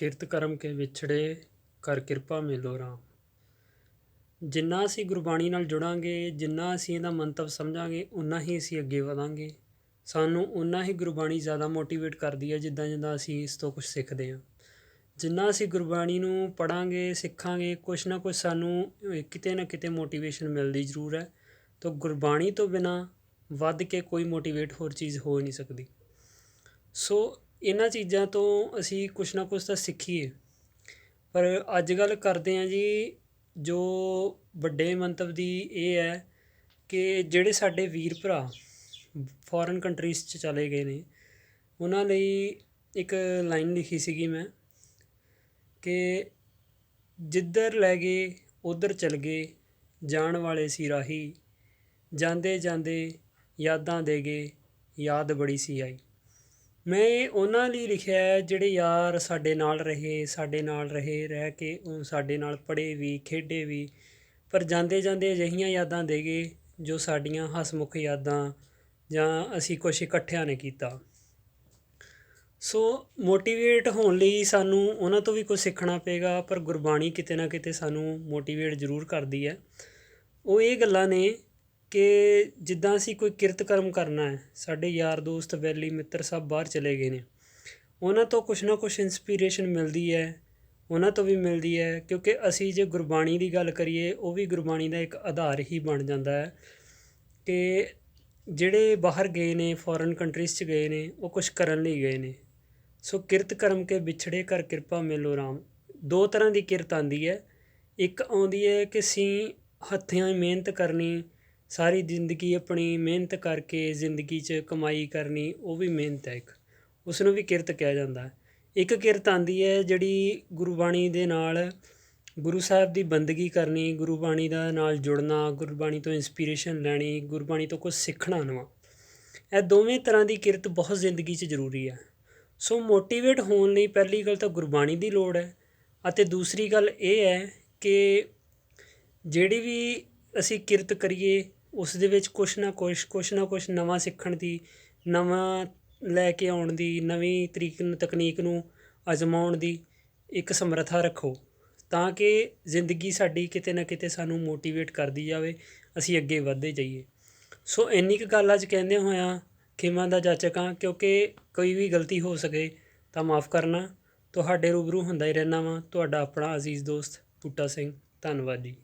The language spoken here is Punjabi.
ਕਿਰਤ ਕਰਮ ਕੇ ਵਿਛੜੇ ਕਰ ਕਿਰਪਾ ਮਿਲੋ ਰਾਮ। ਜਿੰਨਾ ਅਸੀਂ ਗੁਰਬਾਣੀ ਨਾਲ ਜੁੜਾਂਗੇ, ਜਿੰਨਾ ਅਸੀਂ ਇਹਦਾ ਮੰਤਵ ਸਮਝਾਂਗੇ ਉਨਾ ਹੀ ਅਸੀਂ ਅੱਗੇ ਵਧਾਂਗੇ। ਸਾਨੂੰ ਉਨਾ ਹੀ ਗੁਰਬਾਣੀ ਜ਼ਿਆਦਾ ਮੋਟੀਵੇਟ ਕਰਦੀ ਹੈ ਜਿੱਦਾਂ ਜਿੱਦਾਂ ਅਸੀਂ ਇਸ ਤੋਂ ਕੁਝ ਸਿੱਖਦੇ ਹਾਂ। ਜਿੰਨਾ ਅਸੀਂ ਗੁਰਬਾਣੀ ਨੂੰ ਪੜਾਂਗੇ, ਸਿੱਖਾਂਗੇ, ਕੁਛ ਨਾ ਕੁਛ ਸਾਨੂੰ ਕਿਤੇ ਨਾ ਕਿਤੇ ਮੋਟੀਵੇਸ਼ਨ ਮਿਲਦੀ ਜ਼ਰੂਰ ਹੈ। ਤਾਂ ਗੁਰਬਾਣੀ ਤੋਂ ਬਿਨਾ ਵੱਧ ਕੇ ਕੋਈ ਮੋਟੀਵੇਟ ਹੋਰ ਚੀਜ਼ ਹੋ ਹੀ ਨਹੀਂ ਸਕਦੀ। ਸੋ ਇਹਨਾਂ ਚੀਜ਼ਾਂ ਤੋਂ ਅਸੀਂ ਕੁਛ ਨਾ ਕੁਛ ਤਾਂ ਸਿੱਖੀਏ। ਪਰ ਅੱਜ ਕੱਲ੍ਹ ਕਰਦੇ ਹਾਂ ਜੀ, ਜੋ ਵੱਡੇ ਮੰਤਵ ਦੀ ਇਹ ਹੈ ਕਿ ਜਿਹੜੇ ਸਾਡੇ ਵੀਰ ਭਰਾ ਫੋਰਨ ਕੰਟਰੀਜ਼ 'ਚ ਚਲੇ ਗਏ ਨੇ, ਉਹਨਾਂ ਲਈ ਇੱਕ ਲਾਈਨ ਲਿਖੀ ਸੀਗੀ ਮੈਂ ਕਿ ਜਿੱਧਰ ਲੈ ਗਏ, ਉਧਰ ਚਲ ਗਏ, ਜਾਣ ਵਾਲੇ ਸੀ ਰਾਹੀ ਜਾਂਦੇ ਜਾਂਦੇ ਯਾਦਾਂ ਦੇ ਗਏ, ਯਾਦ ਬੜੀ ਸੀ ਆਈ। ਮੈਂ ਇਹ ਉਹਨਾਂ ਲਈ ਲਿਖਿਆ ਹੈ ਜਿਹੜੇ ਯਾਰ ਸਾਡੇ ਨਾਲ ਰਹੇ, ਸਾਡੇ ਨਾਲ ਰਹੇ, ਰਹਿ ਕੇ ਉਹ ਸਾਡੇ ਨਾਲ ਪੜ੍ਹੇ ਵੀ, ਖੇਡੇ ਵੀ, ਪਰ ਜਾਂਦੇ ਜਾਂਦੇ ਅਜਿਹੀਆਂ ਯਾਦਾਂ ਦੇ ਗਏ ਜੋ ਸਾਡੀਆਂ ਹਸਮੁਖ ਯਾਦਾਂ ਜਾਂ ਅਸੀਂ ਕੁਛ ਇਕੱਠਿਆਂ ਨੇ ਕੀਤਾ। ਸੋ ਮੋਟੀਵੇਟ ਹੋਣ ਲਈ ਸਾਨੂੰ ਉਹਨਾਂ ਤੋਂ ਵੀ ਕੁਝ ਸਿੱਖਣਾ ਪਏਗਾ, ਪਰ ਗੁਰਬਾਣੀ ਕਿਤੇ ਨਾ ਕਿਤੇ ਸਾਨੂੰ ਮੋਟੀਵੇਟ ਜ਼ਰੂਰ ਕਰਦੀ ਹੈ। ਉਹ ਇਹ ਗੱਲਾਂ ਨੇ ਕਿ ਜਿੱਦਾਂ ਅਸੀਂ ਕੋਈ ਕਿਰਤ ਕਰਮ ਕਰਨਾ ਹੈ, ਸਾਡੇ ਯਾਰ ਦੋਸਤ, ਵੈਲੀ ਮਿੱਤਰ ਸਭ ਬਾਹਰ ਚਲੇ ਗਏ ਨੇ। ਉਹਨਾਂ ਤੋਂ ਕੁਛ ਨਾ ਕੁਛ ਇਨਸਪੀਰੇਸ਼ਨ ਮਿਲਦੀ ਹੈ, ਉਹਨਾਂ ਤੋਂ ਵੀ ਮਿਲਦੀ ਹੈ, ਕਿਉਂਕਿ ਅਸੀਂ ਜੇ ਗੁਰਬਾਣੀ ਦੀ ਗੱਲ ਕਰੀਏ, ਉਹ ਵੀ ਗੁਰਬਾਣੀ ਦਾ ਇੱਕ ਆਧਾਰ ਹੀ ਬਣ ਜਾਂਦਾ ਹੈ ਕਿ ਜਿਹੜੇ ਬਾਹਰ ਗਏ ਨੇ ਫੋਰਨ ਕੰਟਰੀਜ਼ 'ਚ ਗਏ ਨੇ, ਉਹ ਕੁਛ ਕਰਨ ਲਈ ਗਏ ਨੇ। ਸੋ ਕਿਰਤ ਕਰਮ ਕੇ ਵਿਛੜੇ ਕਰ ਕਿਰਪਾ ਮਿਲੋ ਰਾਮ। ਦੋ ਤਰ੍ਹਾਂ ਦੀ ਕਿਰਤ ਆਂਦੀ ਹੈ। ਇੱਕ ਆਉਂਦੀ ਹੈ ਕਿ ਅਸੀਂ ਹੱਥਿਆਂ ਮਿਹਨਤ ਕਰਨੀ ਸਾਰੀ ਜ਼ਿੰਦਗੀ ਆਪਣੀ ਮਿਹਨਤ ਕਰਕੇ ਜ਼ਿੰਦਗੀ 'ਚ ਕਮਾਈ ਕਰਨੀ ਉਹ ਵੀ ਮਿਹਨਤ ਹੈ ਇੱਕ। ਉਸ ਨੂੰ ਵੀ ਕਿਰਤ ਕਿਹਾ ਜਾਂਦਾ ਹੈ। ਇੱਕ ਕਿਰਤ ਆਉਂਦੀ ਹੈ ਜਿਹੜੀ ਗੁਰਬਾਣੀ ਦੇ ਨਾਲ ਗੁਰੂ ਸਾਹਿਬ ਦੀ ਬੰਦਗੀ ਕਰਨੀ ਗੁਰਬਾਣੀ ਦਾ ਨਾਲ ਜੁੜਨਾ ਗੁਰਬਾਣੀ ਤੋਂ ਇਨਸਪੀਰੇਸ਼ਨ ਲੈਣੀ ਗੁਰਬਾਣੀ ਤੋਂ ਕੁਝ ਸਿੱਖਣਾ ਨਵਾਂ। ਇਹ ਦੋਵੇਂ ਤਰ੍ਹਾਂ ਦੀ ਕਿਰਤ ਬਹੁਤ ਜ਼ਿੰਦਗੀ 'ਚ ਜ਼ਰੂਰੀ ਹੈ। ਸੋ ਮੋਟੀਵੇਟ ਹੋਣ ਲਈ ਪਹਿਲੀ ਗੱਲ ਤਾਂ ਗੁਰਬਾਣੀ ਦੀ ਲੋੜ ਹੈ ਅਤੇ ਦੂਸਰੀ ਗੱਲ ਇਹ ਹੈ ਕਿ ਜਿਹੜੀ ਵੀ ਅਸੀਂ ਕਿਰਤ ਕਰੀਏ ਉਸ ਦੇ ਵਿੱਚ ਕੁਛ ਨਾ ਕੁਛ ਕੁਛ ਨਾ ਕੁਛ ਨਵਾਂ ਸਿੱਖਣ ਦੀ, ਨਵਾਂ ਲੈ ਕੇ ਆਉਣ ਦੀ, ਨਵੀਂ ਤਰੀਕ ਨੂੰ, ਤਕਨੀਕ ਨੂੰ ਅਜ਼ਮਾਉਣ ਦੀ ਇੱਕ ਸਮਰੱਥਾ ਰੱਖੋ। ਤਾਂ ਕਿ ਜ਼ਿੰਦਗੀ ਸਾਡੀ ਕਿਤੇ ਨਾ ਕਿਤੇ ਸਾਨੂੰ ਮੋਟੀਵੇਟ ਕਰਦੀ ਜਾਵੇ, ਅਸੀਂ ਅੱਗੇ ਵਧਦੇ ਜਾਈਏ। ਸੋ ਇੰਨੀ ਕੁ ਗੱਲ ਅੱਜ ਕਹਿੰਦੇ ਹੋਇਆਂ ਖਿਮਾ ਦਾ ਜਾਚਕ ਹਾਂ, ਕਿਉਂਕਿ ਕੋਈ ਵੀ ਗਲਤੀ ਹੋ ਸਕੇ ਤਾਂ ਮਾਫ ਕਰਨਾ। ਤੁਹਾਡੇ ਰੂਬਰੂ ਹੁੰਦਾ ਹੀ ਰਹਿਣਾ ਵਾਂ। ਤੁਹਾਡਾ ਆਪਣਾ ਅਜ਼ੀਜ਼ ਦੋਸਤ ਬੂਟਾ ਸਿੰਘ, ਧੰਨਵਾਦ ਜੀ।